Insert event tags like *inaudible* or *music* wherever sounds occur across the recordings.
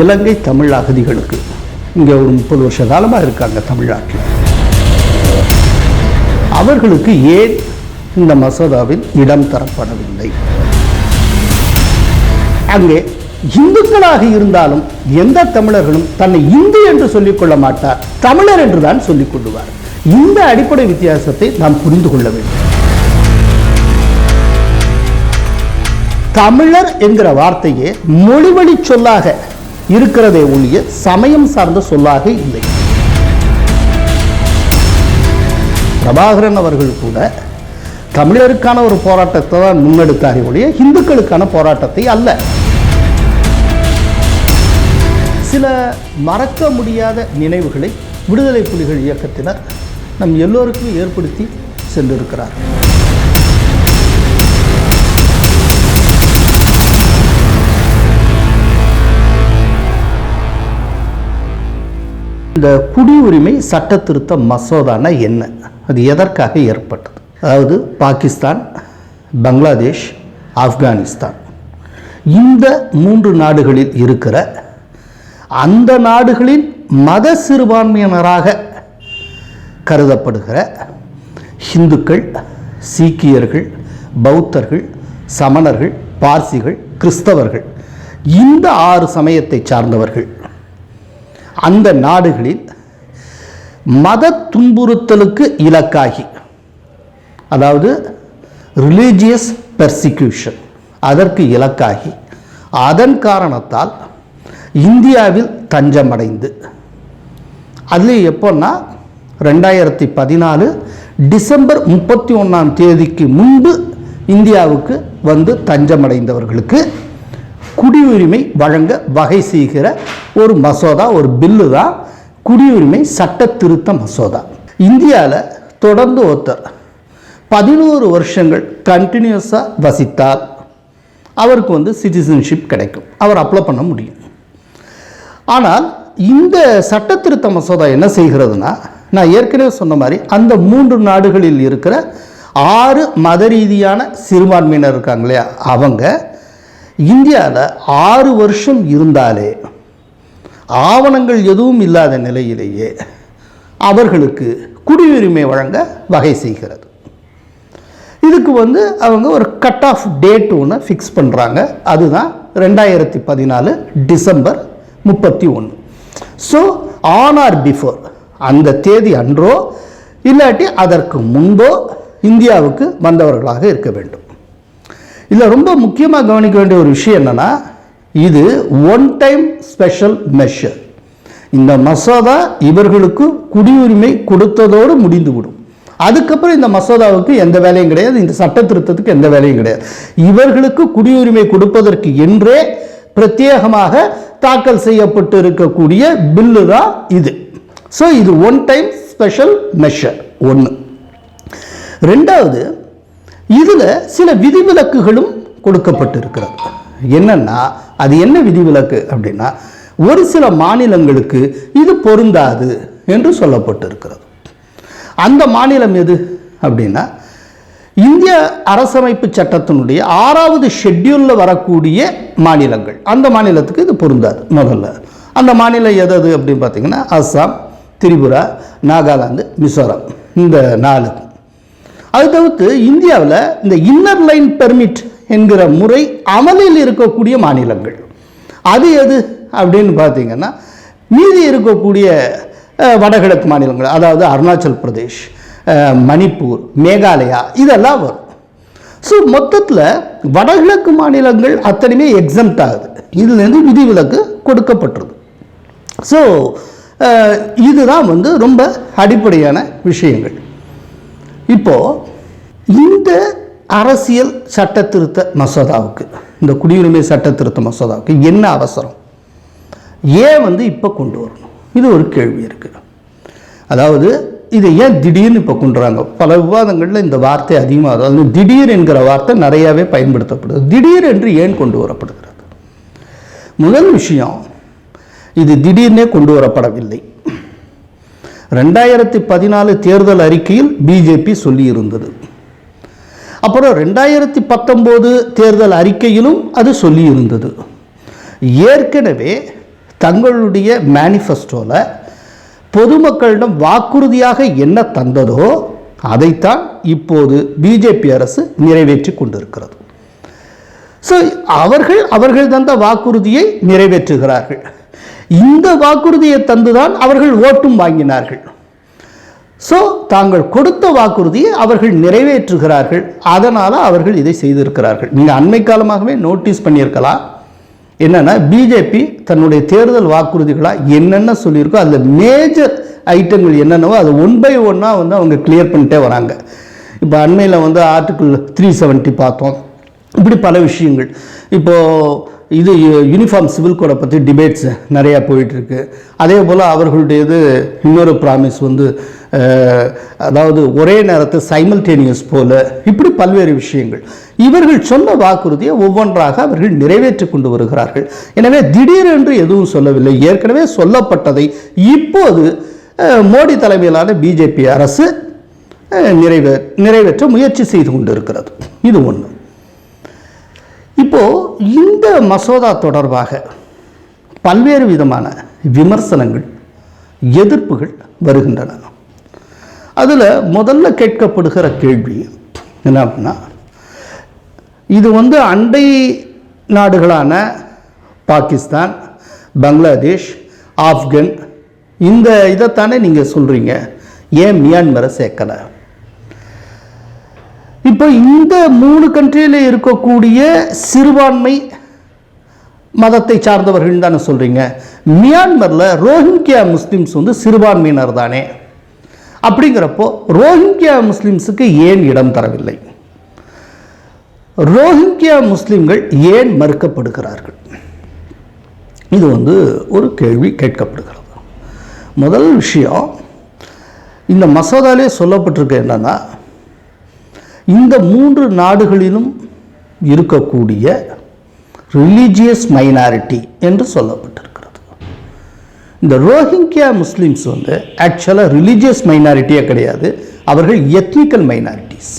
இலங்கை தமிழ் அகதிகளுக்கு. இங்கே ஒரு முப்பது வருஷ காலமாக இருக்காங்க தமிழ்நாட்டில். அவர்களுக்கு ஏன் இந்த மசோதாவில் இடம் தரப்படவில்லை? அங்கே இந்துக்களாக இருந்தாலும் எந்த தமிழர்களும் தன்னை இந்து என்று சொல்லிக்கொள்ள மாட்டார் தமிழர் என்று தான் சொல்லிக் கொள்ளுவார் இந்த அடிப்படை வித்தியாசத்தை நாம் புரிந்து கொள்ள வேண்டும். தமிழர் என்கிற வார்த்தையே மொழிவழி சொல்லாக இருக்கிறதே ஒழிய சமயம் சார்ந்த சொல்லாக இல்லை. பிரபாகரன் அவர்கள் கூட தமிழருக்கான ஒரு போராட்டத்தை தான் முன்னெடுத்தாரே ஒழிய இந்துக்களுக்கான போராட்டத்தை அல்ல. சில மறக்க முடியாத நினைவுகளை விடுதலை புலிகள் இயக்கத்தினர் நம் எல்லோருக்கும் ஏற்படுத்தி சென்றிருக்கிறார்கள். இந்த குடியுரிமை சட்ட திருத்த மசோதானா என்ன? அது எதற்காக ஏற்பட்டது? அதாவது பாகிஸ்தான் பங்களாதேஷ் ஆப்கானிஸ்தான். இந்த மூன்று நாடுகளில் இருக்கிற அந்த நாடுகளின் மத சிறுபான்மையினராக கருதப்படுகிற ஹிந்துக்கள் சீக்கியர்கள் பௌத்தர்கள் சமணர்கள் பார்சிகள் கிறிஸ்தவர்கள் இந்த ஆறு சமயத்தை சார்ந்தவர்கள் அந்த நாடுகளில் மத துன்புறுத்தலுக்கு இலக்காகி. அதாவது ரிலீஜியஸ் பெர்சிக்யூஷன் அதற்கு இலக்காகி. அதன் காரணத்தால் இந்தியாவில் தஞ்சமடைந்து. அது எப்போன்னா ரெண்டாயிரத்தி பதினாலு டிசம்பர் முப்பத்தி ஒன்றாம் தேதிக்கு முன்பு இந்தியாவுக்கு வந்து தஞ்சமடைந்தவர்களுக்கு குடியுரிமை வழங்க வகை செய்கிற ஒரு மசோதா ஒரு பில்லு தான் குடியுரிமை சட்ட திருத்த மசோதா. இந்தியாவில் தொடர்ந்து ஒருத்தர் பதினோரு வருஷங்கள் கண்டினியூஸாக வசித்தால் அவருக்கு வந்து சிட்டிசன்ஷிப் கிடைக்கும். அவர் அப்ளை பண்ண முடியும். ஆனால் இந்த சட்ட திருத்த மசோதா என்ன செய்கிறதுனா நான் ஏற்கனவே சொன்ன மாதிரி அந்த மூன்று நாடுகளில் இருக்கிற ஆறு மத ரீதியான சிறுபான்மையினர் இருக்காங்க இல்லையா? அவங்க இந்தியாவில் ஆறு வருஷம் இருந்தாலே ஆவணங்கள் எதுவும் இல்லாத நிலையிலேயே அவர்களுக்கு குடியுரிமை வழங்க வகை செய்கிறது. இதுக்கு வந்து அவங்க ஒரு கட் ஆஃப் டேட் ஒன்று ஃபிக்ஸ் பண்ணுறாங்க அதுதான் ரெண்டாயிரத்தி பதினாலு டிசம்பர் முப்பத்தி ஒன்று. ஸோ ஆன் ஆர் பிஃபோர் அந்த தேதி அன்றோ இல்லாட்டி அதற்கு முன்போ இந்தியாவுக்கு வந்தவர்களாக இருக்க வேண்டும். இதில் ரொம்ப முக்கியமாக கவனிக்க வேண்டிய ஒரு விஷயம் என்னென்னா இது ஒன் டைம் ஸ்பெஷல் மெஷர் இந்த மசோதா இவர்களுக்கு குடியுரிமை கொடுத்ததோடு முடிந்துவிடும். அதுக்கப்புறம் இந்த மசோதாவுக்கு எந்த வேலையும் கிடையாது இந்த சட்ட திருத்தத்துக்கு எந்த வேலையும் கிடையாது. இவர்களுக்கு குடியுரிமை கொடுப்பதற்கு என்றே பிரத்யேகமாக தாக்கல் செய்யப்பட்டு இருக்கக்கூடிய பில்லு தான் இது. ஸோ இது ஒன் டைம் ஸ்பெஷல் மெஷர் ஒன்று ரெண்டாவது இதில் சில விதிவிலக்குகளும் கொடுக்கப்பட்டிருக்கிறது. என்னன்னா அது என்ன விதிவிலக்கு அப்படின்னா ஒரு சில மாநிலங்களுக்கு இது பொருந்தாது என்று சொல்லப்பட்டிருக்கிறது. அந்த மாநிலம் எது அப்படின்னா இந்திய அரசமைப்பு சட்டத்தினுடைய ஆறாவது ஷெட்யூலில் வரக்கூடிய மாநிலங்கள். அந்த மாநிலத்துக்கு இது பொருந்தாது முதல்ல. அந்த மாநிலம் எது அது அப்படின்னு பார்த்தீங்கன்னா அஸ்ஸாம் திரிபுரா நாகாலாந்து மிசோரம். இந்த நாலு அது தவிர்த்து இந்தியாவில் இந்த இன்னர் லைன் பெர்மிட் என்கிற முறை அமலில் இருக்கக்கூடிய மாநிலங்கள். அது எது அப்படின்னு பார்த்தீங்கன்னா மீதி இருக்கக்கூடிய வடகிழக்கு மாநிலங்கள் அதாவது அருணாச்சல் பிரதேஷ் மணிப்பூர் மேகாலயா இதெல்லாம் வரும். ஸோ மொத்தத்தில் வடகிழக்கு மாநிலங்கள் அத்தனையுமே எக்ஸம்ட் ஆகுது. இதுலேருந்து விதிவிலக்கு கொடுக்கப்பட்டிருது. ஸோ இதுதான் வந்து ரொம்ப அடிப்படையான விஷயங்கள். இப்போது இந்த அரசியல் சட்ட திருத்த மசோதாவுக்கு இந்த குடியுரிமை சட்ட திருத்த மசோதாவுக்கு என்ன அவசரம்? ஏன் வந்து இப்போ கொண்டு வரணும்? இது ஒரு கேள்வி இருக்குது அதாவது இதை ஏன் திடீர்னு இப்போ கொண்டுறாங்க பல விவாதங்களில் இந்த வார்த்தை அதிகமாக அதாவது திடீர் என்கிற வார்த்தை நிறையாவே பயன்படுத்தப்படுது. திடீர் என்று ஏன் கொண்டு வரப்படுகிறது? முதல் விஷயம் இது திடீர்னே கொண்டு வரப்படவில்லை. ரெண்டாயிரத்தி பதினாலு தேர்தல் அறிக்கையில் பிஜேபி சொல்லியிருந்தது. அப்புறம் ரெண்டாயிரத்தி பத்தொம்போது தேர்தல் அறிக்கையிலும் அது சொல்லியிருந்தது. ஏற்கனவே தங்களுடைய மேனிஃபெஸ்டோவில் பொதுமக்களிடம் வாக்குறுதியாக என்ன தந்ததோ அதைத்தான் இப்போது பிஜேபி அரசு நிறைவேற்றி கொண்டிருக்கிறது. ஸோ அவர்கள் அவர்கள் தந்த வாக்குறுதியை நிறைவேற்றுகிறார்கள். இந்த வாக்குறுதியை தந்துதான் அவர்கள் ஓட்டும் வாங்கினார்கள். ஸோ தாங்கள் கொடுத்த வாக்குறுதியை அவர்கள் நிறைவேற்றுகிறார்கள். அதனால் அவர்கள் இதை செய்திருக்கிறார்கள். நீங்கள் அண்மை காலமாகவே நோட்டீஸ் பண்ணியிருக்கலாம். என்னென்னா பிஜேபி தன்னுடைய தேர்தல் வாக்குறுதிகளாக என்னென்ன சொல்லியிருக்கோ அதில் மேஜர் ஐட்டங்கள் என்னென்னவோ அதை ஒன் பை ஒன்னாக வந்து அவங்க கிளியர் பண்ணிட்டே வராங்க. இப்போ அண்மையில் வந்து ஆர்டிக்கிள் த்ரீ செவன்ட்டி பார்த்தோம். இப்படி பல விஷயங்கள். இப்போது இது யூனிஃபார்ம் சிவில் கோடை பற்றி டிபேட்ஸ் நிறையா போயிட்டுருக்கு. அதே போல் அவர்களுடையது இன்னொரு ப்ராமிஸ் வந்து அதாவது ஒரே நேரத்தில் சைமல்டேனியஸ் போல் இப்படி பல்வேறு விஷயங்கள். இவர்கள் சொன்ன வாக்குறுதியை ஒவ்வொன்றாக அவர்கள் நிறைவேற்றி கொண்டு வருகிறார்கள். எனவே திடீரென்று எதுவும் சொல்லவில்லை. ஏற்கனவே சொல்லப்பட்டதை இப்போது மோடி தலைமையிலான பிஜேபி அரசு நிறைவே நிறைவேற்ற முயற்சி செய்து கொண்டிருக்கிறது. இது ஒன்று இப்போது இந்த மசோதா தொடர்பாக பல்வேறு விதமான விமர்சனங்கள் எதிர்ப்புகள் வருகின்றன. அதில் முதல்ல கேட்கப்படுகிற கேள்வி என்ன அப்படின்னா இது வந்து அண்டை நாடுகளான பாகிஸ்தான் பங்களாதேஷ் ஆப்கன் இந்த இதைத்தானே நீங்கள் சொல்கிறீங்க ஏன் மியான்மரை சேர்க்கலை? இப்போ இந்த மூணு கண்ட்ரியில் இருக்கக்கூடிய சிறுபான்மை மதத்தை சார்ந்தவர்கள் தானே சொல்கிறீங்க மியான்மரில் ரோஹிங்கியா முஸ்லீம்ஸ் வந்து சிறுபான்மையினர் தானே. அப்படிங்கிறப்போ ரோஹிங்கியா முஸ்லீம்ஸுக்கு ஏன் இடம் தரவில்லை? ரோஹிங்கியா முஸ்லீம்கள் ஏன் மறுக்கப்படுகிறார்கள்? இது வந்து ஒரு கேள்வி கேட்கப்படுகிறது. முதல் விஷயம் இந்த மசோதாலே சொல்லப்பட்டிருக்கு என்னன்னா இந்த மூன்று நாடுகளிலும் இருக்கக்கூடிய ரிலீஜியஸ் மைனாரிட்டி என்று சொல்லப்பட்டிருக்கிறது. இந்த ரோஹிங்கியா முஸ்லீம்ஸ் வந்து ஆக்சுவலாக ரிலீஜியஸ் மைனாரிட்டியே கிடையாது. அவர்கள் எத்னிக்கல் மைனாரிட்டிஸ்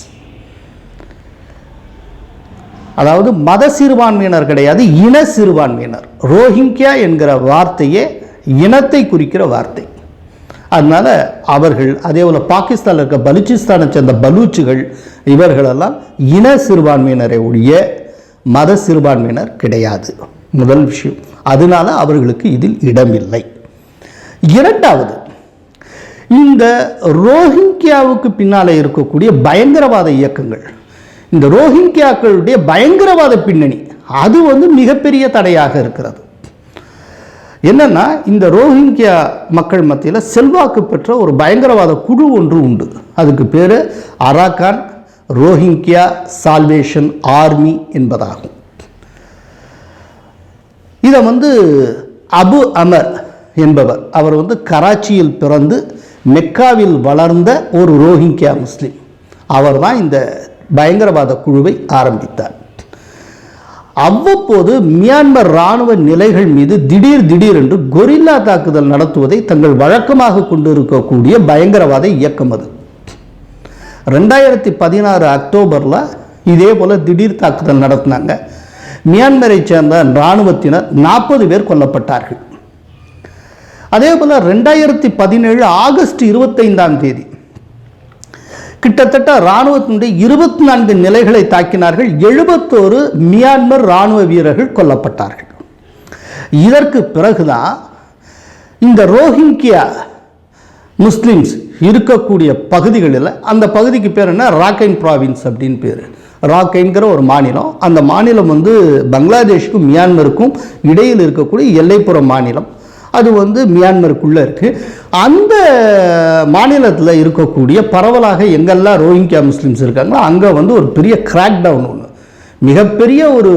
அதாவது மத சிறுபான்மையினர் கிடையாது இன சிறுபான்மையினர். ரோஹிங்கியா என்கிற வார்த்தையே இனத்தை குறிக்கிற வார்த்தை. அதனால் அவர்கள் அதே போல் பாகிஸ்தானில் இருக்க பலூச்சிஸ்தானை சேர்ந்த பலூச்சுகள் இவர்களெல்லாம் இன சிறுபான்மையினரை ஒழிய மத சிறுபான்மையினர் கிடையாது. முதல் விஷயம். அதனால அவர்களுக்கு இதில் இடமில்லை. இரண்டாவது இந்த ரோஹிங்கியாவுக்கு பின்னாலே இருக்கக்கூடிய பயங்கரவாத இயக்கங்கள். இந்த ரோஹிங்கியாக்களுடைய பயங்கரவாத பின்னணி அது வந்து மிகப்பெரிய தடையாக இருக்கிறது. என்னன்னா இந்த ரோஹிங்கியா மக்கள் மத்தியில் செல்வாக்கு பெற்ற ஒரு பயங்கரவாத குழு ஒன்று உண்டு. அதுக்கு பேர் அராக்கான் ரோஹிங்கியா சால்வேஷன் ஆர்மி என்பதாகும். இதை வந்து அபு அமர் என்பவர் அவர் வந்து கராச்சியில் பிறந்து மெக்காவில் வளர்ந்த ஒரு ரோஹிங்கியா முஸ்லீம். அவர் தான் இந்த பயங்கரவாத குழுவை ஆரம்பித்தார். அவ்வப்போது மியான்மர் இராணுவ நிலைகள் மீது திடீர் திடீர் என்று கொரில்லா தாக்குதல் நடத்துவதை தங்கள் வழக்கமாக கொண்டிருக்கக்கூடிய பயங்கரவாத இயக்கம் அது. ரெண்டாயிரத்தி பதினாறு அக்டோபரில் இதே போல் திடீர் தாக்குதல் நடத்தினாங்க. மியான்மரை சேர்ந்த இராணுவத்தினர் நாற்பது பேர் கொல்லப்பட்டார்கள். அதே போல் ரெண்டாயிரத்தி பதினேழு ஆகஸ்ட் இருபத்தைந்தாம் தேதி கிட்டத்தட்ட இராணுவத்தினுடைய இருபத்தி நான்கு நிலைகளை தாக்கினார்கள். எழுபத்தோரு மியான்மர் இராணுவ வீரர்கள் கொல்லப்பட்டார்கள். இதற்கு பிறகுதான் இந்த ரோஹிங்கியா முஸ்லிம்ஸ் இருக்கக்கூடிய பகுதிகளில் அந்த பகுதிக்கு பேர் என்ன? ராக்கைன் ப்ராவின்ஸ் அப்படின்னு பேர். ராக்கைங்கிற ஒரு மாநிலம். அந்த மாநிலம் வந்து பங்களாதேஷுக்கும் மியான்மருக்கும் இடையில் இருக்கக்கூடிய எல்லைப்புற மாநிலம். அது வந்து மியான்மருக்குள்ளே இருக்குது அந்த மாநிலத்தில் இருக்கக்கூடிய பரவலாக எங்கெல்லாம் ரோஹிங்கியா முஸ்லீம்ஸ் இருக்காங்களோ அங்கே வந்து ஒரு பெரிய கிராக் டவுன் ஒன்று மிகப்பெரிய ஒரு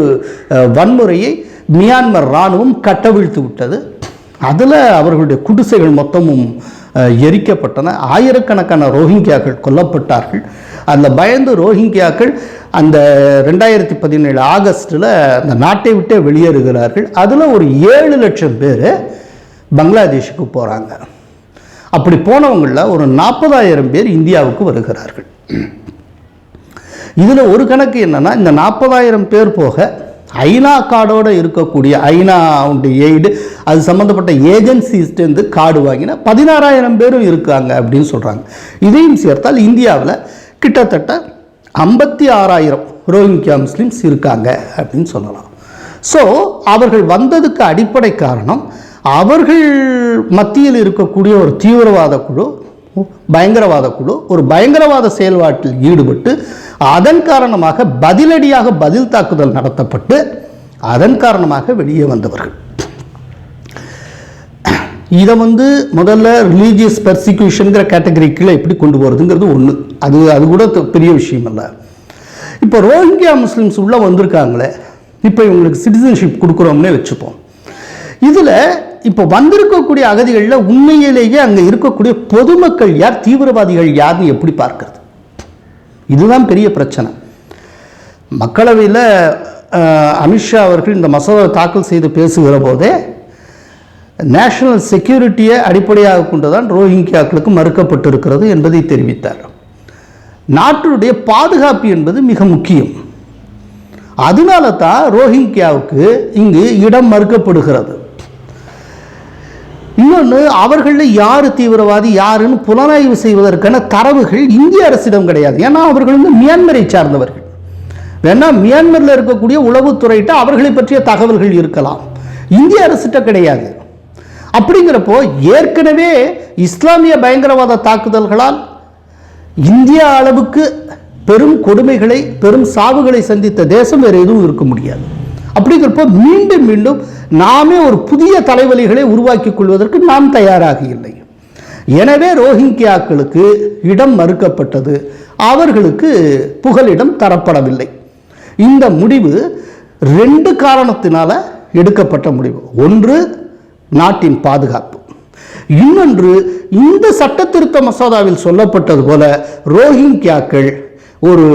வன்முறையை மியான்மர் இராணுவம் கட்டவிழ்த்து விட்டது. அதில் அவர்களுடைய குடிசைகள் மொத்தமும் எரிக்கப்பட்டன. ஆயிரக்கணக்கான ரோஹிங்கியாக்கள் கொல்லப்பட்டார்கள். அதில் பயந்து ரோஹிங்கியாக்கள் அந்த ரெண்டாயிரத்தி பதினேழு ஆகஸ்ட்டில் அந்த நாட்டை விட்டே வெளியேறுகிறார்கள். அதில் ஒரு ஏழு லட்சம் பேர் பங்களாதேஷுக்கு போகிறாங்க அப்படி போனவங்களில் ஒரு நாற்பதாயிரம் பேர் இந்தியாவுக்கு வருகிறார்கள். இதில் ஒரு கணக்கு என்னன்னா இந்த நாற்பதாயிரம் பேர் போக ஐநா கார்டோடு இருக்கக்கூடிய ஐநாவுடைய எய்டு அது சம்மந்தப்பட்ட ஏஜென்சிஸ்டேருந்து கார்டு வாங்கின பதினாறாயிரம் பேரும் இருக்காங்க அப்படின்னு சொல்கிறாங்க இதையும் சேர்த்தால் இந்தியாவில் கிட்டத்தட்ட ஐம்பத்தி ஆறாயிரம் ரோஹிங்கியா முஸ்லிம்ஸ் இருக்காங்க அப்படின்னு சொல்லலாம். ஸோ அவர்கள் வந்ததுக்கு அடிப்படை காரணம் அவர்கள் மத்தியில் இருக்கக்கூடிய ஒரு தீவிரவாத குழு பயங்கரவாத குழு ஒரு பயங்கரவாத செயல்பாட்டில் ஈடுபட்டு அதன் காரணமாக பதிலடியாக பதில் தாக்குதல் நடத்தப்பட்டு அதன் காரணமாக வெளியே வந்தவர்கள். இதை வந்து முதல்ல ரிலீஜியஸ் பெர்சிக்யூஷனுங்கிற கேட்டகரி கீழே எப்படி கொண்டு போகிறதுங்கிறது ஒன்று அது அது கூட பெரிய விஷயம் இல்லை இப்போ ரோஹிங்கியா முஸ்லீம்ஸ் உள்ளே வந்திருக்காங்களே இப்போ இவங்களுக்கு சிட்டிசன்ஷிப் கொடுக்குறோம்னே வச்சுப்போம். இதில் இப்போ வந்திருக்கக்கூடிய அகதிகளில் உண்மையிலேயே அங்கே இருக்கக்கூடிய பொதுமக்கள் யார்? தீவிரவாதிகள் யார்னு எப்படி பார்க்கறது? இதுதான் பெரிய பிரச்சனை. மக்களவையில் அமித்ஷா அவர்கள் இந்த மசோதாவை தாக்கல் செய்து பேசுகிற போதே நேஷனல் செக்யூரிட்டியை அடிப்படையாக கொண்டுதான் ரோஹிங்கியாக்களுக்கு மறுக்கப்பட்டிருக்கிறது என்பதை தெரிவித்தார். நாட்டினுடைய பாதுகாப்பு என்பது மிக முக்கியம். அதனால தான் ரோஹிங்கியாவுக்கு இங்கு இடம் மறுக்கப்படுகிறது. இன்னொன்று அவர்களில் யார் தீவிரவாதி யாருன்னு புலனாய்வு செய்வதற்கான தரவுகள் இந்திய அரசிடம் கிடையாது. ஏன்னா அவர்கள் வந்து மியான்மரை சார்ந்தவர்கள். வேணா மியான்மரில் இருக்கக்கூடிய உளவுத்துறையிட்ட அவர்களை பற்றிய தகவல்கள் இருக்கலாம். இந்திய அரசிட்ட கிடையாது. அப்படிங்கிறப்போ ஏற்கனவே இஸ்லாமிய பயங்கரவாத தாக்குதல்களால் இந்தியா அளவுக்கு பெரும் கொடுமைகளை பெரும் சாவுகளை சந்தித்த தேசம் வேறு எதுவும் இருக்க முடியாது. அப்படிங்கிறப்போ மீண்டும் மீண்டும் நாமே ஒரு புதிய தலைவலிகளை உருவாக்கிக் கொள்வதற்கு நாம் தயாராக இல்லை. எனவே ரோஹிங்கியாக்களுக்கு இடம் மறுக்கப்பட்டது. அவர்களுக்கு புகலிடம் தரப்படவில்லை. இந்த முடிவு ரெண்டு காரணத்தினால எடுக்கப்பட்ட முடிவு. ஒன்று நாட்டின் பாதுகாப்பு. இன்னொன்று இந்த சட்ட திருத்த மசோதாவில் சொல்லப்பட்டது போல ரோஹிங்கியாக்கள் ஒரு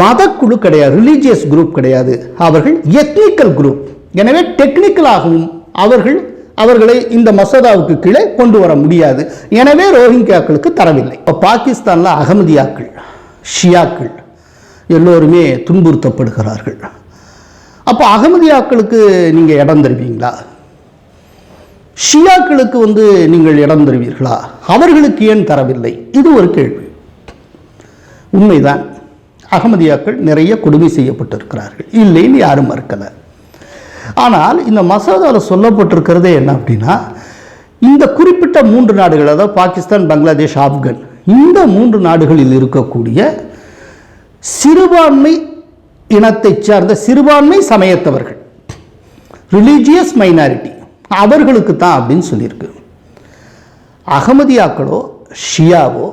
மதக்குழு கிடையாது ரிலீஜியஸ் குரூப் கிடையாது. அவர்கள் எத்னிக்கல் குரூப் எனவே டெக்னிக்கலாகவும் அவர்கள் அவர்களை இந்த மசோதாவுக்கு கீழே கொண்டு வர முடியாது. எனவே ரோஹிங்கியாக்களுக்கு தரவில்லை. இப்போ பாகிஸ்தானில் அகமதியாக்கள் ஷியாக்கள் எல்லோருமே துன்புறுத்தப்படுகிறார்கள். அப்போ அகமதியாக்களுக்கு நீங்கள் இடம் தருவீங்களா? ஷியாக்களுக்கு வந்து நீங்கள் இடம் தருவீர்களா? அவர்களுக்கு ஏன் தரவில்லை? இது ஒரு கேள்வி. உண்மைதான். அகமதியாக்கள் நிறைய கொடுமை செய்யப்பட்டிருக்கிறார்கள். இல்லைன்னு யாரும் மறுக்கலை. ஆனால் இந்த மசோதாவில் சொல்லப்பட்டிருக்கிறதே என்ன அப்படின்னா இந்த குறிப்பிட்ட மூன்று நாடுகள் அதாவது பாகிஸ்தான் பங்களாதேஷ் ஆப்கன் இந்த மூன்று நாடுகளில் இருக்கக்கூடிய சிறுபான்மை இனத்தைச் சார்ந்த சிறுபான்மை சமயத்தவர்கள் ரிலீஜியஸ் மைனாரிட்டி அவர்களுக்கு தான் அப்படின்னு சொல்லியிருக்கு. அகமதியாக்களோ ஷியாவோ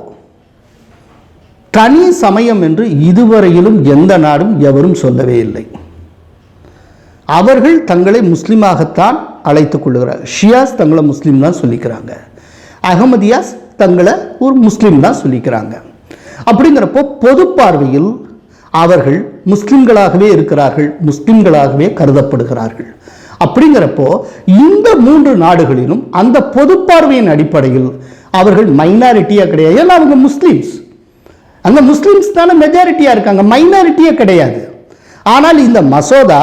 தனி சமயம் என்று இதுவரையிலும் எந்த நாடும் எவரும் சொல்லவே இல்லை. அவர்கள் தங்களை முஸ்லீமாகத்தான் அழைத்துக் கொள்ளுகிறார். ஷியாஸ் தங்களை முஸ்லீம் தான் சொல்லிக்கிறாங்க. அகமதியாஸ் தங்களை ஒரு முஸ்லீம் தான் சொல்லிக்கிறாங்க. அப்படிங்கிறப்போ பொது பார்வையில் அவர்கள் முஸ்லிம்களாகவே இருக்கிறார்கள் முஸ்லிம்களாகவே கருதப்படுகிறார்கள். அப்படிங்கிறப்போ இந்த மூன்று நாடுகளிலும் அந்த பொது பார்வையின் அடிப்படையில் அவர்கள் மைனாரிட்டியாக கிடையாது. ஏன்னா அவங்க முஸ்லீம்ஸ். அங்கே முஸ்லீம்ஸ் தானே மெஜாரிட்டியாக இருக்காங்க. மைனாரிட்டியே கிடையாது. ஆனால் இந்த மசோதா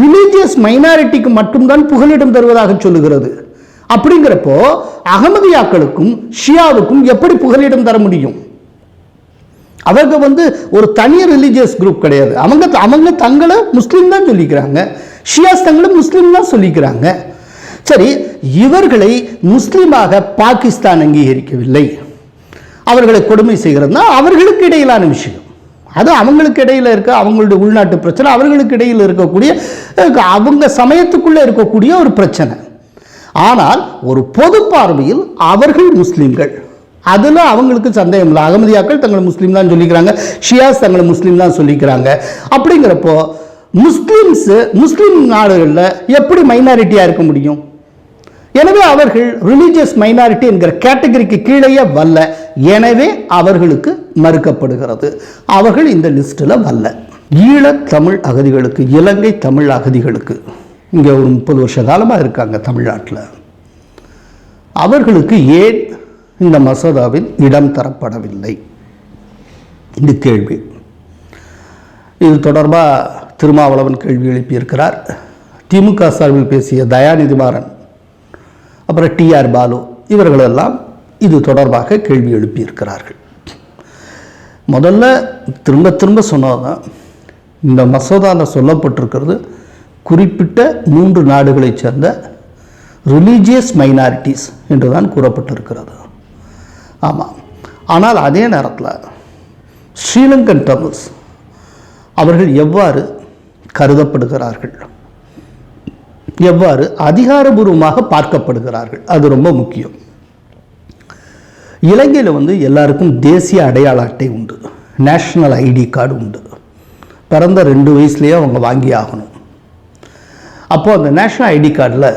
ரிலீஜியஸ் மைனாரிட்டிக்கு மட்டும்தான் புகலிடம் தருவதாக சொல்லுகிறது. அப்படிங்கிறப்போ அகமதியாக்களுக்கும் ஷியாவுக்கும் எப்படி புகலிடம் தர முடியும்? அவங்க வந்து ஒரு தனி ரிலீஜியஸ் குரூப் கிடையாது. அவங்க அவங்க தங்களை முஸ்லீம் தான் சொல்லிக்கிறாங்க. ஷியாஸ் தங்களை முஸ்லீம் தான் சொல்லிக்கிறாங்க. சரி இவர்களை முஸ்லீமாக பாகிஸ்தான் அங்கீகரிக்கவில்லை. அவர்களை கொடுமை செய்கிறதுனா அவர்களுக்கு இடையிலான விஷயம். அது அவங்களுக்கு இடையில் இருக்க அவங்களுடைய உள்நாட்டு பிரச்சனை அவர்களுக்கு இடையில் இருக்கக்கூடிய அவங்க சமயத்துக்குள்ளே இருக்கக்கூடிய ஒரு பிரச்சனை. ஆனால் ஒரு பொது பார்வையில் அவர்கள் முஸ்லீம்கள். அதில் அவங்களுக்கு சந்தேகம் இல்லை. அகமதியாக்கள் தங்களை முஸ்லீம் தான் சொல்லிக்கிறாங்க. ஷியாஸ் தங்களை முஸ்லீம் தான் சொல்லிக்கிறாங்க. அப்படிங்கிறப்போ முஸ்லீம்ஸு முஸ்லீம் நாடுகளில் எப்படி மைனாரிட்டியாக இருக்க முடியும்? எனவே அவர்கள் ரிலீஜியஸ் மைனாரிட்டி என்கிற கேட்டகரிக்கு கீழேயே வரல. எனவே அவர்களுக்கு மறுக்கப்படுகிறது. அவர்கள் இந்த லிஸ்ட்டில் வரல. ஈழத் தமிழ் அகதிகளுக்கு இலங்கை தமிழ் அகதிகளுக்கு. இங்கே ஒரு முப்பது வருஷ காலமாக இருக்காங்க தமிழ்நாட்டில். அவர்களுக்கு ஏன் இந்த மசோதாவில் இடம் தரப்படவில்லை? இது கேள்வி. இது தொடர்பாக திருமாவளவன் கேள்வி எழுப்பியிருக்கிறார். திமுக சார்பில் பேசிய தயாநிதிமாறன் அப்புறம் டிஆர் பாலு இவர்களெல்லாம் இது தொடர்பாக கேள்வி எழுப்பியிருக்கிறார்கள். முதல்ல திரும்ப திரும்ப சொன்னதுதான் இந்த மசோதாவில் சொல்லப்பட்டிருக்கிறது குறிப்பிட்ட மூன்று நாடுகளைச் சேர்ந்த ரிலீஜியஸ் மைனாரிட்டிஸ் என்று தான் கூறப்பட்டிருக்கிறது. ஆமாம் ஆனால் அதே நேரத்தில் ஸ்ரீலங்கன் தமிழ்ஸ் அவர்கள் எவ்வாறு கருதப்படுகிறார்கள்? எவ்வாறு அதிகாரபூர்வமாக பார்க்கப்படுகிறார்கள்? அது ரொம்ப முக்கியம். இலங்கையில் வந்து எல்லாருக்கும் தேசிய அடையாள அட்டை உண்டு. நேஷ்னல் ஐடி கார்டு உண்டு. பிறந்த ரெண்டு வயசுலேயே அவங்க வாங்கி ஆகணும். அப்போது அந்த நேஷ்னல் ஐடி கார்டில்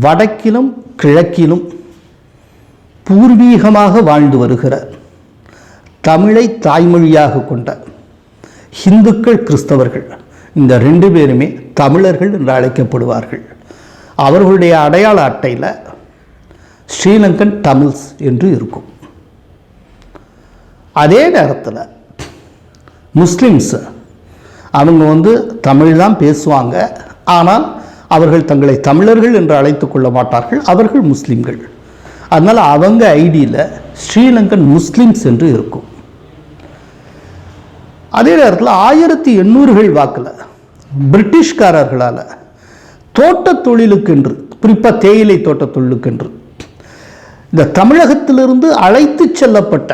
வடக்கிலும் கிழக்கிலும் பூர்வீகமாக வாழ்ந்து வருகிற தமிழை தாய்மொழியாக கொண்ட இந்துக்கள் கிறிஸ்தவர்கள் இந்த ரெண்டு பேருமே தமிழர்கள் என்று அழைக்கப்படுவார்கள். அவர்களுடைய அடையாள அட்டையில் ஸ்ரீலங்கன் தமிழ்ஸ் என்று இருக்கும். அதே நேரத்தில் முஸ்லிம்ஸ் அவங்க வந்து தமிழ் தான் பேசுவாங்க. ஆனால் அவர்கள் தங்களை தமிழர்கள் என்று அழைத்து கொள்ள மாட்டார்கள். அவர்கள் முஸ்லீம்கள். அதனால் அவங்க ஐடியில் ஸ்ரீலங்கன் முஸ்லிம்ஸ் என்று இருக்கும். அதே நேரத்தில் ஆயிரத்தி எண்ணூறுகள் வாக்கில் பிரிட்டிஷ்காரர்களால் தோட்ட தொழிலுக்கென்று குறிப்பாக தேயிலை தோட்ட தொழிலுக்கென்று இந்த தமிழகத்திலிருந்து அழைத்து செல்லப்பட்ட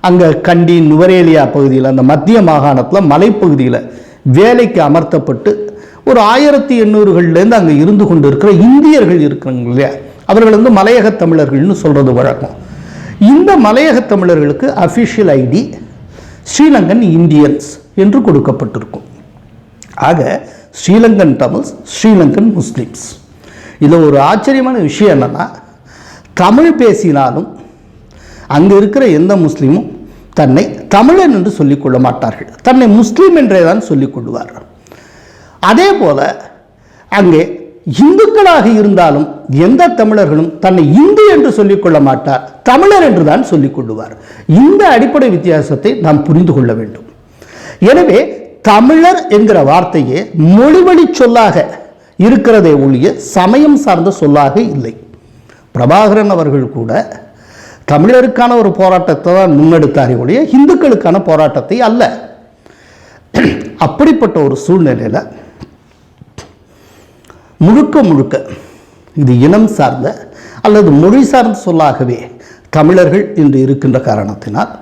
அங்கே கண்டி நுவரேலியா பகுதியில் அந்த மத்திய மாகாணத்தில் மலைப்பகுதியில் வேலைக்கு அமர்த்தப்பட்டு ஒரு ஆயிரத்தி எண்ணூறுகள்லேருந்து அங்கே இருந்து கொண்டு இருக்கிற இந்தியர்கள் இருக்கிறாங்க இல்லையா? அவர்கள் வந்து மலையக தமிழர்கள்னு சொல்கிறது வழக்கம். இந்த மலையக தமிழர்களுக்கு அஃபிஷியல் ஐடி ஸ்ரீலங்கன் இந்தியன்ஸ் என்று கொடுக்கப்பட்டிருக்கும். ஆக ஸ்ரீலங்கன் தமிழ்ஸ் ஸ்ரீலங்கன் முஸ்லீம்ஸ். இதில் ஒரு ஆச்சரியமான விஷயம் என்னென்னா தமிழ் பேசினாலும் அங்கே இருக்கிற எந்த முஸ்லீமும் தன்னை தமிழன் என்று சொல்லிக்கொள்ள மாட்டார்கள். தன்னை முஸ்லீம் என்றே தான் சொல்லிக்கொள்வார் அதே போல் அங்கே இந்துக்களாக இருந்தாலும் எந்த தமிழர்களும் தன்னை இந்து என்று சொல்லிக் கொள்ள மாட்டார். தமிழர் என்று தான் சொல்லிக் கொள்ளுவார். இந்த அடிப்படை வித்தியாசத்தை நாம் புரிந்து கொள்ள வேண்டும். எனவே தமிழர் என்கிற வார்த்தையே மொழிவழி சொல்லாக இருக்கிறதே ஒழிய சமயம் சார்ந்த சொல்லாக இல்லை. பிரபாகரன் அவர்கள் கூட தமிழருக்கான ஒரு போராட்டத்தை தான் முன்னெடுத்தாரே ஒழிய இந்துக்களுக்கான போராட்டத்தை அல்ல. *clears throat* அப்படிப்பட்ட ஒரு சூழ்நிலையில் முழுக்க முழுக்க இது இனம் சார்ந்த அல்லது மொழி சார்ந்த சொல்லாகவே தமிழர்கள் என்று இருக்கின்ற காரணத்தினால்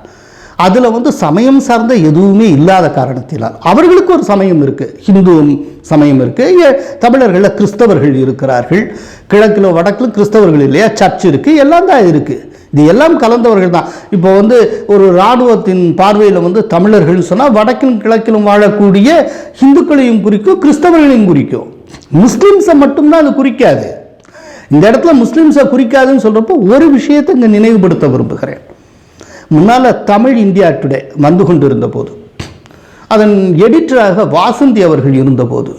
அதில் வந்து சமயம் சார்ந்த எதுவுமே இல்லாத காரணத்தினால் அவர்களுக்கு ஒரு சமயம் இருக்குது ஹிந்து சமயம் இருக்குது தமிழர்களில் கிறிஸ்தவர்கள் இருக்கிறார்கள் கிழக்கில் வடக்கில் கிறிஸ்தவர்கள் இல்லையா சர்ச் இருக்குது எல்லாம் தான் இருக்குது இது எல்லாம் கலந்தவர்கள் தான். இப்போ வந்து ஒரு இராணுவத்தின் பார்வையில் வந்து தமிழர்கள்னு சொன்னால் வடக்கிலும் கிழக்கிலும் வாழக்கூடிய இந்துக்களையும் குறிக்கும் கிறிஸ்தவர்களையும் குறிக்கும். முஸ்லீம்ஸை மட்டும்தான் அது குறிக்காது. இந்த இடத்துல முஸ்லீம்ஸை குறிக்காதுன்னு சொல்கிறப்போ ஒரு விஷயத்தை இங்கே நினைவுபடுத்த விரும்புகிறேன். முன்னால் தமிழ் இந்தியா டுடே வந்து கொண்டிருந்த போது அதன் எடிட்டராக வாசந்தி அவர்கள் இருந்தபோது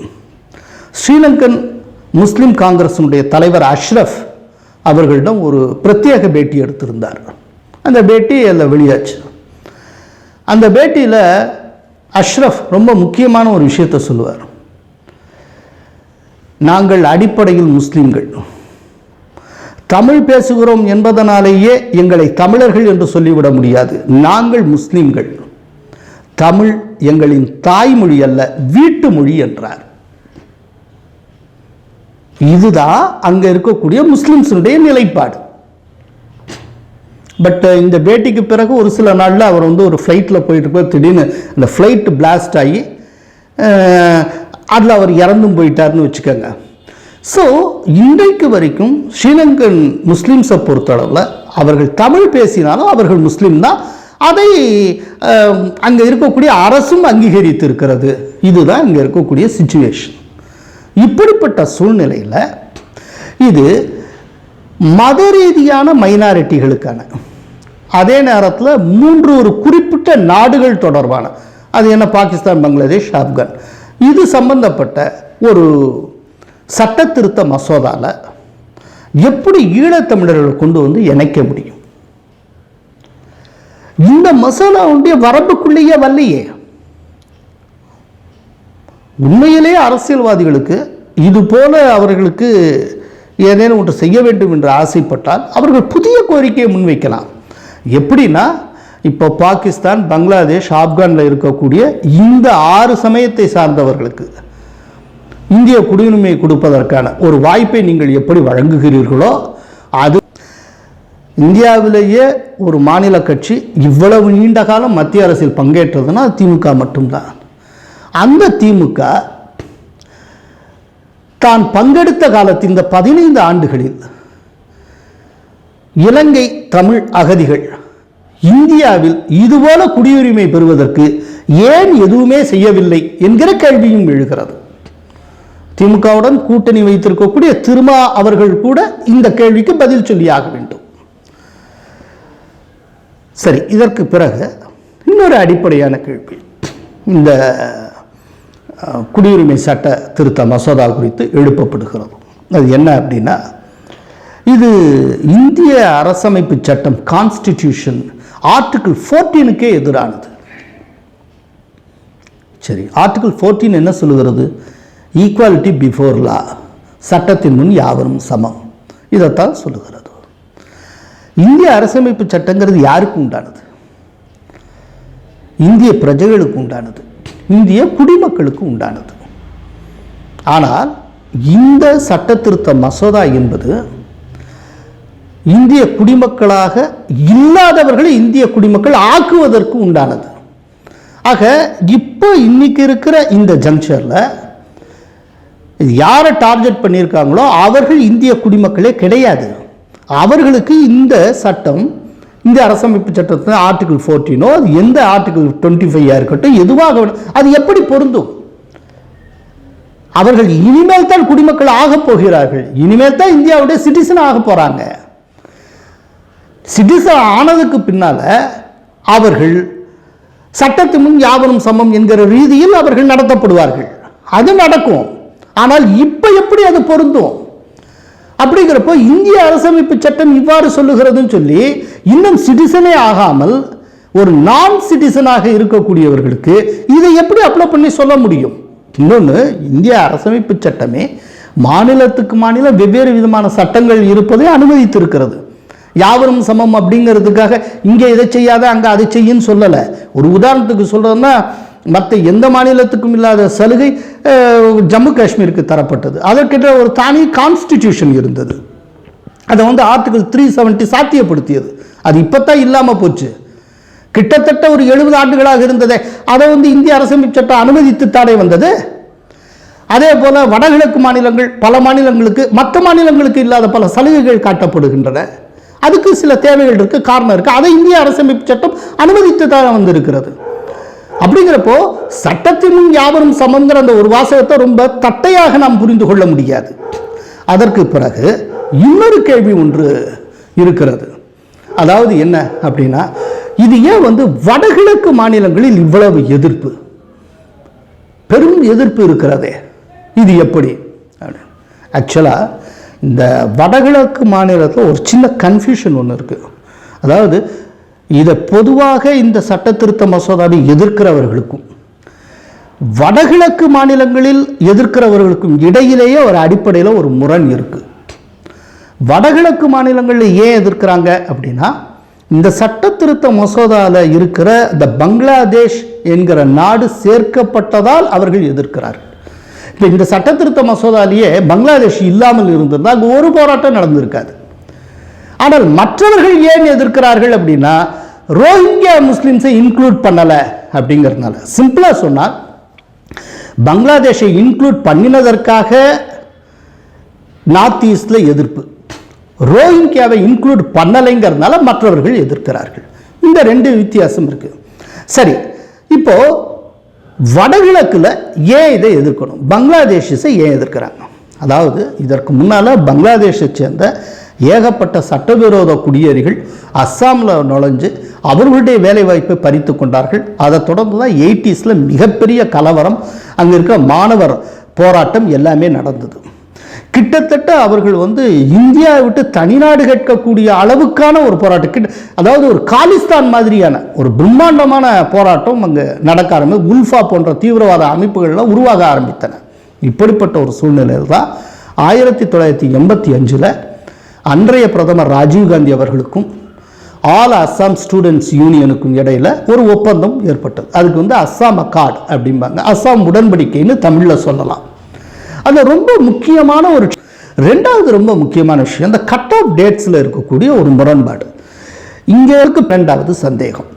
ஸ்ரீலங்கன் முஸ்லீம் காங்கிரஸினுடைய தலைவர் அஷ்ரஃப் அவர்களிடம் ஒரு பிரத்யேக பேட்டி எடுத்திருந்தார். அந்த பேட்டி அதில் வெளியாச்சு. அந்த பேட்டியில் அஷ்ரஃப் ரொம்ப முக்கியமான ஒரு விஷயத்தை சொல்லுவார். நாங்கள் அடிப்படையில் முஸ்லீம்கள். தமிழ் பேசுகிறோம் என்பதனாலேயே எங்களை தமிழர்கள் என்று சொல்லிவிட முடியாது. நாங்கள் முஸ்லீம்கள். தமிழ் எங்களின் தாய்மொழி அல்ல வீட்டு மொழி என்றார். இதுதான் அங்கே இருக்கக்கூடிய முஸ்லிம்ஸுடைய நிலைப்பாடு. பட் இந்த பேட்டிக்கு பிறகு ஒரு சில நாளில் அவர் வந்து ஒரு ஃப்ளைட்டில் போயிட்டு போய் திடீர்னு அந்த ஃப்ளைட் பிளாஸ்ட் ஆகி அதில் அவர் இறந்தும் போயிட்டார்னு வச்சுக்கோங்க. ஸோ இன்றைக்கு வரைக்கும் ஸ்ரீலங்கன் முஸ்லீம்ஸை பொறுத்தளவில் அவர்கள் தமிழ் பேசினாலும் அவர்கள் முஸ்லீம் தான். அதை அங்கே இருக்கக்கூடிய அரசும் அங்கீகரித்து இருக்கிறது இதுதான் இங்கே இருக்கக்கூடிய சுச்சுவேஷன் இப்படிப்பட்ட சூழ்நிலையில் இது மத ரீதியான மைனாரிட்டிகளுக்கான அதே நேரத்தில் மூன்று ஒரு குறிப்பிட்ட நாடுகள் தொடர்பான அது என்ன பாகிஸ்தான் பங்களாதேஷ் ஆப்கான். இது சம்பந்தப்பட்ட ஒரு சட்ட திருத்த மசோதாவில் எப்படி ஈழத்தமிழர்களை கொண்டு வந்து இணைக்க முடியும்? இந்த மசோதாவுடைய வரம்புக்குள்ளேயே வரலையே. உண்மையிலே அரசியல்வாதிகளுக்கு இது போல அவர்களுக்கு ஏதேனும் ஒன்று செய்ய வேண்டும் என்று ஆசைப்பட்டால் அவர்கள் புதிய கோரிக்கையை முன்வைக்கலாம். எப்படின்னா இப்போ பாகிஸ்தான் பங்களாதேஷ் ஆப்கானில் இருக்கக்கூடிய இந்த ஆறு சமயத்தை சார்ந்தவர்களுக்கு இந்திய குடியுரிமை கொடுப்பதற்கான ஒரு வாய்ப்பை நீங்கள் எப்படி வழங்குகிறீர்களோ அது இந்தியாவிலேயே ஒரு மாநில கட்சி இவ்வளவு நீண்ட காலம் மத்திய அரசில் பங்கேற்றதுன்னா திமுக மட்டும்தான். அந்த திமுக தான் பங்கெடுத்த காலத்தில் இந்த பதினைந்து ஆண்டுகளில் இலங்கை தமிழ் அகதிகள் இந்தியாவில் இதுபோல குடியுரிமை பெறுவதற்கு ஏன் எதுவுமே செய்யவில்லை என்கிற கேள்வியும் எழுகிறது. திமுகவுடன் கூட்டணி வைத்திருக்கக்கூடிய திருமா அவர்கள் கூட இந்த கேள்விக்கு பதில் சொல்லியாக வேண்டும். சரி இதற்கு பிறகு இன்னொரு அடிப்படையான கேள்வி. இந்த குடியுரிமை சட்ட திருத்த மசோதா குறித்து எழுப்பப்படுகிறது. அது என்ன அப்படின்னா இது இந்திய அரசமைப்பு சட்டம் கான்ஸ்டிடியூஷன் ஆர்டிக்கிள் ஃபோர்டீனுக்கே எதிரானது. சரி ஆர்டிக்கிள் ஃபோர்டீன் என்ன சொல்லுகிறது? ஈக்குவாலிட்டி பிஃபோர் லா சட்டத்தின் முன் யாவரும் சமம். இதைத்தான் சொல்லுகிறது. இந்திய அரசமைப்பு சட்டங்கிறது யாருக்கு உண்டானது? இந்திய பிரஜைகளுக்கு உண்டானது. இந்திய குடிமக்களுக்கு உண்டானது. ஆனால் இந்த சட்ட திருத்த மசோதா என்பது இந்திய குடிமக்களாக இல்லாதவர்களை இந்திய குடிமக்கள் ஆக்குவதற்கு உண்டானது. ஆக இப்போ இன்னைக்கு இருக்கிற இந்த ஜங்ஷனில் யாரை டார்கெட் பண்ணியிருக்காங்களோ அவர்கள் இந்திய குடிமக்களே கிடையாது. அவர்களுக்கு இந்த சட்டம் இந்த அரசமைப்பு சட்டத்தில் ஆர்டிகிள் ஃபோர்டீனோ அது எந்த ஆர்டிகிள் டுவெண்ட்டி ஃபைவாக இருக்கட்டும் எதுவாக அது எப்படி பொருந்தும்? அவர்கள் இனிமேல் தான் குடிமக்கள் ஆகப் போகிறார்கள். இனிமேல் தான் இந்தியாவுடைய சிட்டிசன் ஆக போகிறாங்க சிட்டிசன் ஆனதுக்கு பின்னால அவர்கள் சட்டத்து முன் யாவரும் சமம் என்கிற ரீதியில் அவர்கள் நடத்தப்படுவார்கள். அது நடக்கும். ஆனால் இப்போ எப்படி அது பொருந்தும்? அப்படிங்கிறப்போ இந்திய அரசமைப்பு சட்டம் இவ்வாறு சொல்லுகிறதுன்னு சொல்லி இன்னும் சிட்டிசனே ஆகாமல் ஒரு நான் சிட்டிசனாக இருக்கக்கூடியவர்களுக்கு இதை எப்படி அப்ளை பண்ணி சொல்ல முடியும்? இன்னொன்று இந்திய அரசமைப்பு சட்டமே மாநிலத்துக்கு மாநிலம் வெவ்வேறு விதமான சட்டங்கள் இருப்பதை அனுமதித்திருக்கிறது. யாவரும் சமம் அப்படிங்கிறதுக்காக இங்கே இதை செய்யாத அங்கே அதை செய்யுன்னு சொல்லலை. ஒரு உதாரணத்துக்கு சொல்கிறதுன்னா மற்ற எந்த மாநிலத்துக்கும் இல்லாத சலுகை ஜம்மு காஷ்மீருக்கு தரப்பட்டது. அதற்கிட்ட ஒரு தனி கான்ஸ்டிடியூஷன் இருந்தது. அதை வந்து ஆர்டிகல் த்ரீ செவன்ட்டி சாத்தியப்படுத்தியது. அது இப்போ தான் இல்லாமல் போச்சு. கிட்டத்தட்ட ஒரு எழுபது ஆண்டுகளாக இருந்ததே. அதை வந்து இந்திய அரசமைப்பு சட்டம் அனுமதித்து தானே வந்தது? அதே போல் வடகிழக்கு மாநிலங்கள் பல மாநிலங்களுக்கு மற்ற மாநிலங்களுக்கு இல்லாத பல சலுகைகள் காட்டப்படுகின்றன. அதுக்கு சில தேவைகள் இருக்கு காரணம் இருக்குது அதை இந்திய அரசமைப்பு சட்டம் அனுமதித்து தான் வந்திருக்கிறது. அப்படிங்கிறப்போ சட்டத்தின் யாவரும் சமங்கிற அந்த ஒரு வாசகத்தை ரொம்ப தட்டையாக நாம் புரிந்து கொள்ள முடியாது. அதற்கு பிறகு இன்னொரு கேள்வி ஒன்று இருக்கிறது. அதாவது என்ன அப்படின்னா இது ஏன் வந்து வடகிழக்கு மாநிலங்களில் இவ்வளவு எதிர்ப்பு? பெரும் எதிர்ப்பு இருக்கிறதே. இது எப்படி? ஆக்சுவலாக இந்த வடகிழக்கு மாநிலத்தில் ஒரு சின்ன கன்ஃபியூஷன் ஒன்று இருக்குது அதாவது இதை பொதுவாக இந்த சட்ட திருத்த மசோதாவை எதிர்க்கிறவர்களுக்கும் வடகிழக்கு மாநிலங்களில் எதிர்க்கிறவர்களுக்கும் இடையிலேயே ஒரு அடிப்படையில் ஒரு முரண் இருக்குது வடகிழக்கு மாநிலங்களில் ஏன் எதிர்க்கிறாங்க அப்படின்னா இந்த சட்ட திருத்த மசோதாவில் இருக்கிற இந்த பங்களாதேஷ் என்கிற நாடு சேர்க்கப்பட்டதால் அவர்கள் எதிர்க்கிறார்கள். இப்போ இந்த சட்ட திருத்த மசோதாலேயே பங்களாதேஷ் இல்லாமல் இருந்திருந்தால் அங்கே ஒரு போராட்டம் நடந்திருக்காது. ஆனால் மற்றவர்கள் ஏன் எதிர்க்கிறார்கள் அப்படின்னா ரோஹிங்கியா முஸ்லிம்ஸை இன்க்ளூட் பண்ணலை அப்படிங்கிறதுனால. சிம்பிளாக சொன்னால் பங்களாதேஷை இன்க்ளூட் பண்ணினதற்காக நார்த் ஈஸ்டில் எதிர்ப்பு. ரோஹிங்கியாவை இன்க்ளூட் பண்ணலைங்கிறதுனால மற்றவர்கள் எதிர்க்கிறார்கள். இந்த ரெண்டு வித்தியாசம் இருக்குது சரி இப்போ வடகிழக்கில் ஏன் இதை எதிர்க்கணும்? பங்களாதேஷஸை ஏன் எதிர்க்கிறாங்க? அதாவது இதற்கு முன்னால் பங்களாதேஷை சேர்ந்த ஏகப்பட்ட சட்டவிரோத குடியேறிகள் அஸ்ஸாமில் நுழைஞ்சு அவர்களுடைய வேலைவாய்ப்பை பறித்து கொண்டார்கள். அதை தொடர்ந்து தான் எயிட்டிஸில் மிகப்பெரிய கலவரம் அங்கே இருக்க மாணவர் போராட்டம் எல்லாமே நடந்தது. கிட்டத்தட்ட அவர்கள் வந்து இந்தியாவை விட்டு தனிநாடு கேட்கக்கூடிய அளவுக்கான ஒரு போராட்டம். கிட்ட அதாவது ஒரு காலிஸ்தான் மாதிரியான ஒரு பிரம்மாண்டமான போராட்டம் அங்கே நடக்க ஆரம்பி உல்ஃபா போன்ற தீவிரவாத அமைப்புகள்லாம் உருவாக ஆரம்பித்தன. இப்படிப்பட்ட ஒரு சூழ்நிலையில் தான் ஆயிரத்தி தொள்ளாயிரத்தி எண்பத்தி அஞ்சில் அன்றைய பிரதமர் ராஜீவ்காந்தி அவர்களுக்கும் ஆல் அஸ்ஸாம் ஸ்டூடெண்ட்ஸ் யூனியனுக்கும் இடையில ஒரு ஒப்பந்தம் ஏற்பட்டது. அதுக்கு வந்து அஸ்ஸாம் அக்கார்டு அப்படிம்பாங்க. அஸ்ஸாம் உடன்படிக்கைன்னு தமிழில் சொல்லலாம். அது ரொம்ப முக்கியமான ஒரு ரெண்டாவது ரொம்ப முக்கியமான விஷயம் இந்த கட் ஆஃப் டேட்ஸில் இருக்கக்கூடிய ஒரு முரண்பாடு. இங்கே இருக்கு ரெண்டாவது சந்தேகம்.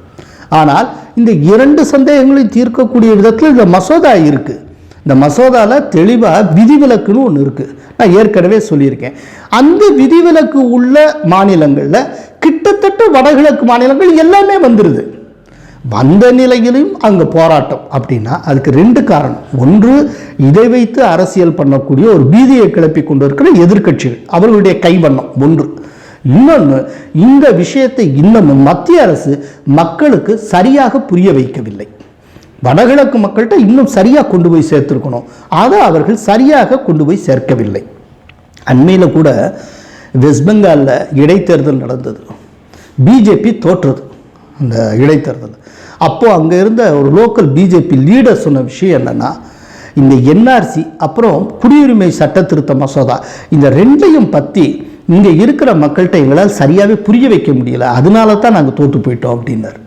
ஆனால் இந்த இரண்டு சந்தேகங்களையும் தீர்க்கக்கூடிய விதத்தில் இந்த மசோதா இருக்கு. இந்த மசோதாவில் தெளிவாக விதிவிலக்குன்னு ஒன்று இருக்கு. நான் ஏற்கனவே சொல்லியிருக்கேன். அந்த விதிவிலக்கு உள்ள மாநிலங்களில் கிட்டத்தட்ட வடகிழக்கு மாநிலங்கள் எல்லாமே வந்துடுது வந்த நிலையிலும் அங்கே போராட்டம். அப்படின்னா அதுக்கு ரெண்டு காரணம். ஒன்று இதை வைத்து அரசியல் பண்ணக்கூடிய ஒரு பீதியை கிளப்பி கொண்டு இருக்கிற எதிர்க்கட்சிகள் அவர்களுடைய கைவண்ணம். ஒன்று. இன்னொன்று இந்த விஷயத்தை இன்னமும் மத்திய அரசு மக்களுக்கு சரியாக புரிய வைக்கவில்லை. வடகிழக்கு மக்கள்கிட்ட இன்னும் சரியாக கொண்டு போய் சேர்த்துருக்கணும். அதை அவர்கள் சரியாக கொண்டு போய் சேர்க்கவில்லை. அண்மையில் கூட வெஸ்ட் பெங்காலில் இடைத்தேர்தல் நடந்தது. பிஜேபி தோற்றது. அந்த இடைத்தேர்தல். அப்போது அங்கே இருந்த ஒரு லோக்கல் பிஜேபி லீடர் சொன்ன விஷயம் என்னென்னா இந்த என்ஆர்சி அப்புறம் குடியுரிமை சட்ட திருத்த மசோதா இந்த ரெண்டையும் பற்றி இங்கே இருக்கிற மக்கள்கிட்ட எங்களால் சரியாகவே புரிய வைக்க முடியல. அதனால தான் நாங்கள் தோற்று போயிட்டோம் அப்படின்னார்.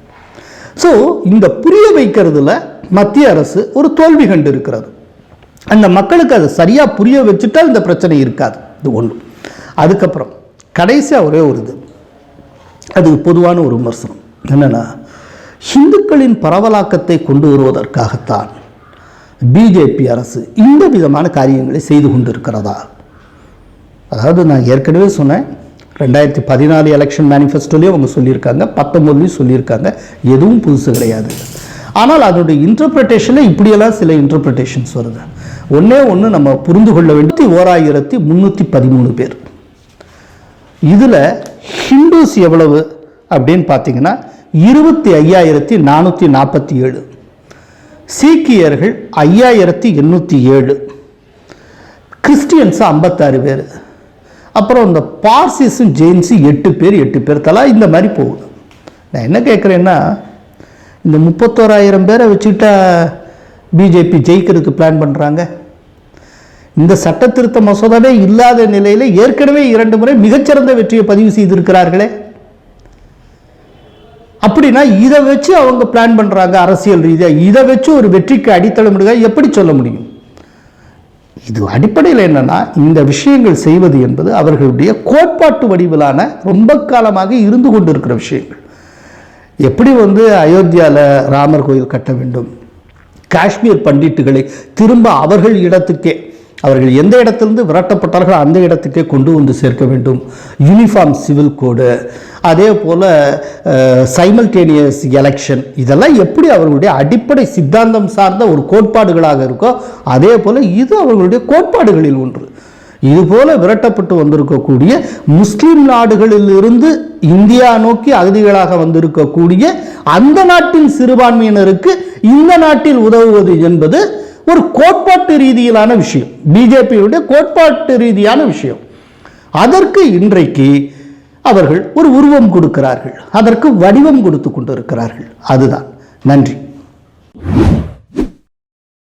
ஸோ இந்த புரிய வைக்கிறதுல மத்திய அரசு ஒரு தோல்வி கண்டு இருக்கிறது. அந்த மக்களுக்கு அதை சரியாக புரிய வச்சுட்டால் இந்த பிரச்சனை இருக்காது. இது ஒன்று அதுக்கப்புறம் கடைசியாக ஒரே ஒரு இது. அது பொதுவான ஒரு விமர்சனம். என்னென்னா ஹிந்துக்களின் பரவலாக்கத்தை கொண்டு வருவதற்காகத்தான் பிஜேபி அரசு இந்த விதமான காரியங்களை செய்து கொண்டிருக்கிறதா? அதாவது நான் ஏற்கனவே சொன்னேன் ரெண்டாயிரத்தி பதினாலு எலெக்ஷன் மேனிஃபெஸ்டோலேயும் அவங்க சொல்லியிருக்காங்க பத்தொம்போதுலேயும் சொல்லியிருக்காங்க எதுவும் புதுசு கிடையாது. ஆனால் அதனுடைய இன்டர்பிரிட்டேஷனில் இப்படியெல்லாம் சில இன்டர்பிரிட்டேஷன்ஸ் வருது. ஒன்றே ஒன்று நம்ம புரிந்து கொள்ள வேண்டிய ஓராயிரத்தி முந்நூற்றி பதிமூணு பேர். இதில் ஹிந்துஸ் எவ்வளவு அப்படின்னு பார்த்தீங்கன்னா இருபத்தி ஐயாயிரத்தி நானூற்றி நாற்பத்தி ஏழு. சீக்கியர்கள் ஐயாயிரத்தி எண்ணூற்றி ஏழு. கிறிஸ்டியன்ஸு ஐம்பத்தாறு பேர். அப்புறம் இந்த பார்சிஸும் ஜெயின்ஸும் எட்டு பேர் எட்டு பேர். தலா இந்த மாதிரி போகுது. நான் என்ன கேட்குறேன்னா இந்த முப்பத்தோராயிரம் பேரை வச்சுக்கிட்டா பிஜேபி ஜெயிக்கிறதுக்கு பிளான் பண்ணுறாங்க இந்த சட்டத்திருத்த மசோதாவே இல்லாத நிலையில் ஏற்கனவே இரண்டு முறை மிகச்சிறந்த வெற்றியை பதிவு செய்திருக்கிறார்களே. அப்படின்னா இதை வச்சு அவங்க பிளான் பண்ணுறாங்க அரசியல் ரீதியாக இதை வச்சு ஒரு வெற்றிக்கு அடித்தளமிடுக எப்படி சொல்ல முடியும்? இது அடிப்படையில் என்னென்னா இந்த விஷயங்கள் செய்வது என்பது அவர்களுடைய கோட்பாட்டு வடிவிலான ரொம்ப காலமாக இருந்து கொண்டிருக்கிற விஷயங்கள். எப்படி வந்து அயோத்தியாவில் ராமர் கோயில் கட்ட வேண்டும்? காஷ்மீர் பண்டிட்டுகளை திரும்ப அவர்கள் இடத்துக்கே அவர்கள் எந்த இடத்திலிருந்து விரட்டப்பட்டார்களோ அந்த இடத்துக்கே கொண்டு வந்து சேர்க்க வேண்டும். யூனிஃபார்ம் சிவில் கோடு அதே போல் சைமல்டேனியஸ் எலெக்ஷன் இதெல்லாம் எப்படி அவர்களுடைய அடிப்படை சித்தாந்தம் சார்ந்த ஒரு கோட்பாடுகளாக இருக்கோ அதே போல் இது அவர்களுடைய கோட்பாடுகளில் ஒன்று. இதுபோல விரட்டப்பட்டு வந்திருக்கக்கூடிய முஸ்லீம் நாடுகளிலிருந்து இந்தியா நோக்கி அகதிகளாக வந்திருக்கக்கூடிய அந்த நாட்டின் சிறுபான்மையினருக்கு இந்த நாட்டில் உதவுவது என்பது ஒரு கோட்பாட்டு ரீதியிலான விஷயம். பிஜேபியுடைய கோட்பாட்டு ரீதியான விஷயம். அதற்கு இன்றைக்கு அவர்கள் ஒரு உருவம் கொடுக்கிறார்கள். அதற்கு வடிவம் கொடுத்து கொண்டிருக்கிறார்கள். அதுதான். நன்றி.